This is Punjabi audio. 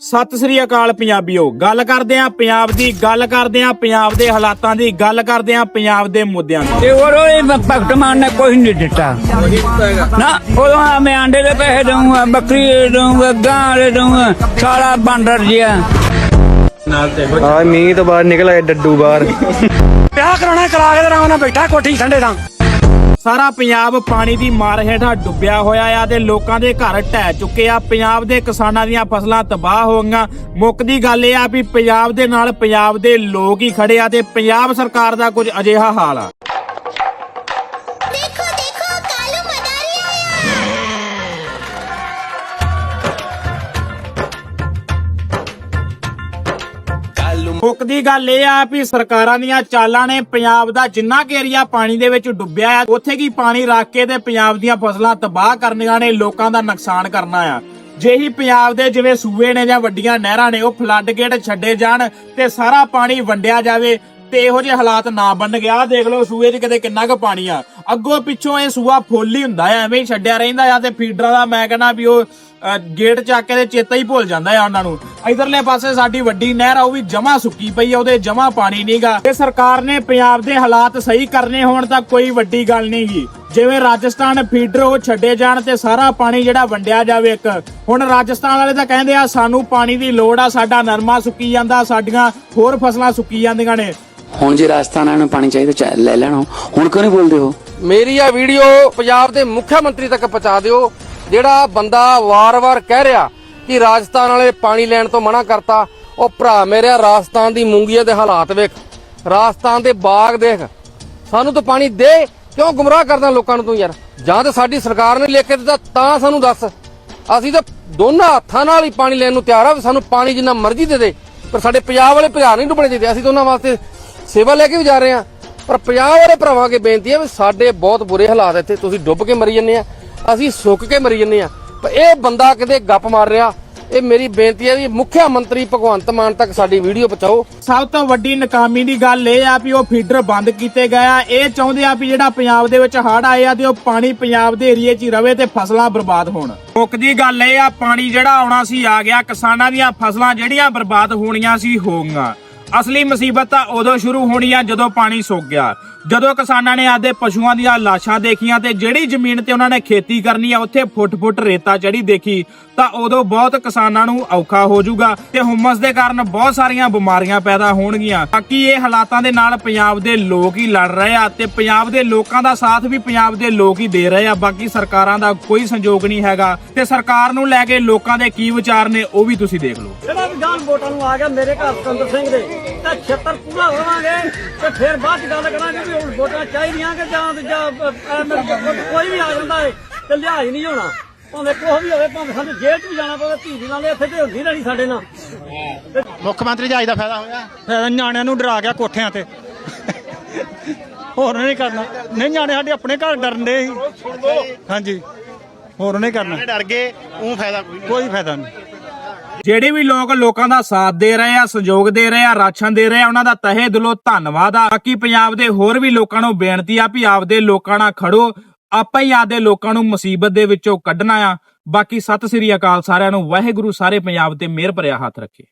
ਸਤਿ ਸ੍ਰੀ ਅਕਾਲ ਪੰਜਾਬੀਓ ਗੱਲ ਕਰਦੇ ਆਂ ਪੰਜਾਬ ਦੀ ਗੱਲ ਕਰਦੇ ਆਂ ਪੰਜਾਬ ਦੇ ਹਾਲਾਤਾਂ ਦੀ ਗੱਲ ਕਰਦੇ ਆਂ ਪੰਜਾਬ ਦੇ ਮੁੱਦਿਆਂ ਦੀ। ਤੇ ਉਹ ਇਹ ਭਗਤ ਮਾਨ ਨੇ ਕੁਝ ਨਹੀਂ ਦਿੱਤਾ। ਨਾ ਉਹ ਮੈਂ ਆਂਡੇ ਦੇ ਪੈਸੇ ਦਊਂਗਾ ਬੱਕਰੀ ਦੇ ਦਊਂਗਾ ਗਾਂ ਦੇ ਦਊਂਗਾ ਸਾਰਾ ਬਾਂਦਰ ਜਿਆ ਆ ਮੀਂਹ ਤੋਂ ਬਾਹਰ ਨਿਕਲ ਆਏ ਡੱਡੂ ਬਾਹਰ। ਵਿਆਹ ਕਰਾਉਣਾ ਕਰਾ ਕੇ ਤੇ ਆਰਾਮ ਨਾਲ ਬੈਠਾ ਕੋਠੀ ਠੰਡੇ ਤਾਂ ਸਾਰਾ ਪੰਜਾਬ ਪਾਣੀ ਦੀ ਮਾਰ ਹੇਠਾਂ ਡੁੱਬਿਆ ਹੋਇਆ ਆ ਤੇ ਲੋਕਾਂ ਦੇ ਘਰ ਢਹਿ ਚੁੱਕੇ ਆ। ਪੰਜਾਬ ਦੇ ਕਿਸਾਨਾਂ ਦੀਆਂ ਫਸਲਾਂ ਤਬਾਹ ਹੋ ਗਈਆਂ। ਮੁੱਖ ਦੀ ਗੱਲ ਇਹ ਆ ਵੀ ਪੰਜਾਬ ਦੇ ਨਾਲ ਪੰਜਾਬ ਦੇ ਲੋਕ ਹੀ ਖੜੇ ਆ ਤੇ ਪੰਜਾਬ ਸਰਕਾਰ ਦਾ ਕੁਝ ਅਜਿਹਾ ਹਾਲ ਆ। ਮੁੱਖ ਦੀ ਗੱਲ ਇਹ ਆ ਵੀ ਸਰਕਾਰਾਂ ਦੀਆਂ ਚਾਲਾਂ ਨੇ ਪੰਜਾਬ ਦਾ ਜਿੰਨਾ ਕੁ ਏਰੀਆ ਪਾਣੀ ਦੇ ਵਿੱਚ ਡੁੱਬਿਆ ਆ, ਉੱਥੇ ਕੀ ਪਾਣੀ ਰੱਖ ਕੇ ਤੇ ਪੰਜਾਬ ਦੀਆਂ ਫਸਲਾਂ ਤਬਾਹ ਕਰਨੀਆਂ ਨੇ, ਲੋਕਾਂ ਦਾ ਨੁਕਸਾਨ ਕਰਨਾ ਆ। ਜੇ ਪੰਜਾਬ ਦੇ ਜਿਵੇਂ ਸੂਏ ਨੇ ਜਾਂ ਵੱਡੀਆਂ ਨਹਿਰਾਂ ਨੇ, ਉਹ ਫਲੱਡ ਗੇਟ ਛੱਡੇ ਜਾਣ ਤੇ ਸਾਰਾ ਪਾਣੀ ਵੰਡਿਆ ਜਾਵੇ ਤੇ ਇਹੋ ਜਿਹੇ ਹਾਲਾਤ ਨਾ ਬਣ ਗਿਆ ਦੇਖ ਲਓ ਸੂਏ 'ਚ ਕਿਤੇ ਕਿੰਨਾ ਕੁ ਪਾਣੀ ਆ। ਅੱਗੋਂ ਪਿੱਛੋਂ ਇਹ ਸੂਆ ਫੁੱਲ ਹੀ ਹੁੰਦਾ ਆ, ਐਵੇਂ ਹੀ ਛੱਡਿਆ ਰਹਿੰਦਾ ਆ ਤੇ ਫੀਡਰਾਂ ਦਾ ਮੈਂ ਕਹਿੰਦਾ ਵੀ ਉਹ ਗੇਟ ਚੱਕ ਕੇ ਤੇ ਚੇਤਾ ਹੀ ਭੁੱਲ ਜਾਂਦਾ ਆ ਉਹਨਾਂ ਨੂੰ। ਇਧਰਲੇ ਪਾਸੇ ਸਾਡੀ ਵੱਡੀ ਨਹਿਰ ਆ ਉਹ ਵੀ ਜਮਾ ਸੁੱਕੀ ਪਈ ਆ ਉਹਦੇ ਜਮਾ ਪਾਣੀ ਨਹੀਂਗਾ ਤੇ ਸਰਕਾਰ ਨੇ ਪੰਜਾਬ ਦੇ ਹਾਲਾਤ ਸਹੀ ਕਰਨੇ ਹੋਣ ਤਾਂ ਕੋਈ ਵੱਡੀ ਗੱਲ ਨਹੀਂਗੀ ਜਿਵੇਂ ਰਾਜਸਥਾਨ ਫੀਡਰ ਉਹ ਛੱਡੇ ਜਾਣ ਤੇ ਸਾਰਾ ਪਾਣੀ ਜਿਹੜਾ ਵੰਡਿਆ ਜਾਵੇ ਇੱਕ। ਹੁਣ ਰਾਜਸਥਾਨ ਵਾਲੇ ਤਾਂ ਕਹਿੰਦੇ ਆ ਸਾਨੂੰ ਪਾਣੀ ਦੀ ਲੋੜ ਆ ਸਾਡਾ ਨਰਮਾ ਸੁੱਕੀ ਜਾਂਦਾ ਸਾਡੀਆਂ ਹੋਰ ਫਸਲਾਂ ਸੁੱਕੀ ਜਾਂਦੀਆਂ ਨੇ। ਹੁਣ ਜੇ ਰਾਜਸਥਾਨ ਵਾਲਿਆਂ ਨੂੰ ਪਾਣੀ ਚਾਹੀਦਾ ਚਾ- ਲੈ ਲੈਣਾ ਹੁਣ ਕਿਉਂ ਨਹੀਂ ਬੋਲਦੇ ਹੋ ਮੇਰੀ ਆ ਵੀਡੀਓ ਪੰਜਾਬ ਦੇ ਮੁੱਖ ਮੰਤਰੀ ਤੱਕ ਪਹੁੰਚਾ ਦਿਓ। ਜਿਹੜਾ ਬੰਦਾ ਵਾਰ-ਵਾਰ ਕਹਿ ਰਿਹਾ ਕਿ ਰਾਜਸਥਾਨ ਵਾਲੇ ਪਾਣੀ ਲੈਣ ਤੋਂ ਮਨਾ ਕਰਤਾ, ਉਹ ਭਰਾ ਮੇਰੇ ਰਾਜਸਥਾਨ ਦੀ ਮੂੰਗੀਆਂ ਦੇ ਹਾਲਾਤ ਵੇਖ, ਰਾਜਸਥਾਨ ਦੇ ਬਾਗ ਦੇਖ। ਸਾਨੂੰ ਤਾਂ ਪਾਣੀ ਦੇ, ਕਿਉਂ ਗੁੰਮਰਾਹ ਕਰਦਾ ਲੋਕਾਂ ਨੂੰ ਤੂੰ ਯਾਰ? ਜਾਂ ਤਾਂ ਸਾਡੀ ਸਰਕਾਰ ਨੇ ਲਿਖ ਕੇ ਦਿੱਤਾ, ਤਾਂ ਸਾਨੂੰ ਦੱਸ। ਅਸੀਂ ਤਾਂ ਦੋਨਾਂ ਹੱਥਾਂ ਨਾਲ ਹੀ ਪਾਣੀ ਲੈਣ ਨੂੰ ਤਿਆਰ ਆ, ਵੀ ਸਾਨੂੰ ਪਾਣੀ ਜਿੰਨਾ ਮਰਜ਼ੀ ਦੇ ਦੇ। ਪਰ ਸਾਡੇ ਪੰਜਾਬ ਵਾਲੇ ਭਰਾ ਨਹੀਂ ਡੁੱਬਣੇ ਚਾਹੀਦੇ, ਅਸੀਂ ਤਾਂ ਉਹਨਾਂ ਵਾਸਤੇ ਸੇਵਾ ਲੈ ਕੇ ਵੀ ਜਾ ਰਹੇ ਆ। ਪਰ ਪੰਜਾਬ ਵਾਲੇ ਭਰਾਵਾਂ ਅੱਗੇ ਬੇਨਤੀ ਹੈ ਵੀ ਸਾਡੇ ਬਹੁਤ ਬੁਰੇ ਹਾਲਾਤ ਇੱਥੇ, ਤੁਸੀਂ ਡੁੱਬ ਕੇ ਮਰੀ ਜੰਨੇ ਆ। ਅਸੀਂ ਸੁੱਕ ਕੇ ਮਰੀ ਜੰਨੇ ਆ। ਪਰ ਇਹ ਬੰਦਾ ਕਿਤੇ ਗੱਪ ਮਾਰ ਰਿਹਾ। ਇਹ ਮੇਰੀ ਬੇਨਤੀ ਹੈ ਵੀ ਮੁੱਖ ਮੰਤਰੀ ਭਗਵੰਤ ਮਾਨ ਤੱਕ ਸਾਡੀ ਵੀਡੀਓ ਪਹੁੰਚਾਓ। ਸਭ ਤੋਂ ਵੱਡੀ ਨਾਕਾਮੀ ਦੀ ਗੱਲ ਇਹ ਆ ਵੀ ਉਹ ਫੀਡਰ ਬੰਦ ਕੀਤੇ ਗਏ ਆ। ਇਹ ਚਾਹੁੰਦੇ ਆ ਵੀ ਜਿਹੜਾ ਪੰਜਾਬ ਦੇ ਵਿੱਚ ਹੜ੍ਹ ਆਏ ਆ ਤੇ ਉਹ ਪਾਣੀ ਪੰਜਾਬ ਦੇ ਏਰੀਏ 'ਚ ਹੀ ਰਵੇ ਤੇ ਫਸਲਾਂ ਬਰਬਾਦ ਹੋਣ। ਮੁੱਖ ਦੀ ਗੱਲ ਇਹ ਆ ਪਾਣੀ ਜਿਹੜਾ ਆਉਣਾ ਸੀ ਆ ਗਿਆ। ਕਿਸਾਨਾਂ ਦੀਆਂ ਫਸਲਾਂ ਜਿਹੜੀਆਂ ਬਰਬਾਦ ਹੋਣੀਆਂ ਸੀ ਹੋ ਗਈਆਂ। ਅਸਲੀ ਮੁਸੀਬਤ ਤਾਂ ਉਦੋਂ ਸ਼ੁਰੂ ਹੋਣੀ ਆ ਜਦੋਂ ਪਾਣੀ ਸੁੱਕ ਗਿਆ। ਜਦੋਂ ਕਿਸਾਨਾਂ ਨੇ ਆਦੇ ਪਸ਼ੂਆਂ ਦੀਆਂ ਲਾਸ਼ਾਂ ਦੇਖੀਆਂ ਤੇ ਜਿਹੜੀ ਜ਼ਮੀਨ ਤੇ ਉਹਨਾਂ ਨੇ ਖੇਤੀ ਕਰਨੀ ਆ, ਉੱਥੇ ਫੁੱਟ-ਫੁੱਟ ਰੇਤਾ ਚੜੀ ਦੇਖੀ, ਤਾਂ ਉਦੋਂ ਬਹੁਤ ਕਿਸਾਨਾਂ ਨੂੰ ਔਖਾ ਹੋ ਜਾਊਗਾ ਤੇ ਹੁਮਸ ਦੇ ਕਾਰਨ ਬਹੁਤ ਸਾਰੀਆਂ ਬਿਮਾਰੀਆਂ ਪੈਦਾ ਹੋਣਗੀਆਂ। ਬਾਕੀ ਇਹ ਹਾਲਾਤਾਂ ਦੇ ਨਾਲ ਪੰਜਾਬ ਦੇ ਲੋਕ ਹੀ ਲੜ ਰਹੇ ਆ ਤੇ ਪੰਜਾਬ ਦੇ ਲੋਕਾਂ ਦਾ ਸਾਥ ਵੀ ਪੰਜਾਬ ਦੇ ਲੋਕ ਹੀ ਦੇ ਰਹੇ ਆ। ਬਾਕੀ ਸਰਕਾਰਾਂ ਦਾ ਕੋਈ ਸੰਯੋਗ ਨਹੀਂ ਹੈਗਾ ਤੇ ਸਰਕਾਰ ਨੂੰ ਲੈ ਕੇ ਲੋਕਾਂ ਦੇ ਕੀ ਵਿਚਾਰ ਨੇ ਉਹ ਵੀ ਤੁਸੀਂ ਦੇਖ ਲਓ। ਜਿਹੜਾ ਵੀ ਵੋਟਾਂ ਨੂੰ ਆ ਗਿਆ ਮੇਰੇ ਘਰ ਸੁੰਦਰ ਸਿੰਘ ਦੇ। ਤਾਂ 76 ਪੂਰਾ ਹੋਵਾਂਗੇ ਤੇ ਫਿਰ ਬਾਅਦ ਚ ਗੱਲ ਕਰਾਂਗੇ ਵੀ ਹੁਣ ਵੋਟਾਂ ਚਾਹੀਦੀਆਂ ਕਿ ਜਾਂ ਜਾਂ ਕੋਈ ਵੀ ਆ ਜਾਂਦਾ ਹੈ ਤੇ ਲਿਹਾਜ਼ ਨਹੀਂ ਹੋਣਾ। ਭਾਵੇਂ ਕੋਹ ਵੀ ਹੋਵੇ ਭਾਵੇਂ ਸਾਨੂੰ ਜੇਲ੍ਹ 'ਚ ਵੀ ਜਾਣਾ ਪਵੇ ਧੀ ਦੀ ਨਾਲ ਇੱਥੇ ਤੇ ਹੁੰਦੀ ਰਹਿਣੀ ਸਾਡੇ ਨਾਲ। ਮੁੱਖ ਮੰਤਰੀ ਜਹਾਜ਼ ਦਾ ਫਾਇਦਾ ਹੋਇਆ? ਫਾਇਦਾ ਨਿਆਣਿਆਂ ਨੂੰ ਡਰਾ ਗਿਆ ਕੋਠਿਆਂ ਤੇ। ਹੋਰ ਨਹੀਂ ਕਰਨਾ। ਨਹੀਂ ਨਿਆਣੇ ਸਾਡੇ ਆਪਣੇ ਘਰ ਡਰਨਦੇ ਸੀ। ਹਾਂਜੀ। ਹੋਰ ਨਹੀਂ ਕਰਨਾ। ਡਰ ਗਏ ਉਹ ਫਾਇਦਾ ਕੋਈ ਕੋਈ ਫਾਇਦਾ ਨਹੀਂ। ਜਿਹੜੇ ਵੀ ਲੋਕ ਲੋਕਾਂ ਦਾ ਸਾਥ ਦੇ ਰਹੇ ਆ, ਸਹਿਯੋਗ ਦੇ ਰਹੇ ਆ, ਰਾਸ਼ਨ ਦੇ ਰਹੇ ਆ, ਉਹਨਾਂ ਦਾ ਤਹਿ ਦਿਲੋਂ ਧੰਨਵਾਦ ਆ। ਬਾਕੀ ਪੰਜਾਬ ਦੇ ਹੋਰ ਵੀ ਲੋਕਾਂ ਨੂੰ ਬੇਨਤੀ ਆ ਵੀ ਆਪਦੇ ਲੋਕਾਂ ਨਾਲ ਖੜੋ। ਆਪਾਂ ਹੀ ਆਪਦੇ ਲੋਕਾਂ ਨੂੰ ਮੁਸੀਬਤ ਦੇ ਵਿੱਚੋਂ ਕੱਢਣਾ ਆ। ਬਾਕੀ ਸਤਿ ਸ੍ਰੀ ਅਕਾਲ ਸਾਰਿਆਂ ਨੂੰ। ਵਾਹਿਗੁਰੂ ਸਾਰੇ ਪੰਜਾਬ ਤੇ ਮਿਹਰ ਭਰਿਆ ਹੱਥ ਰੱਖੇ।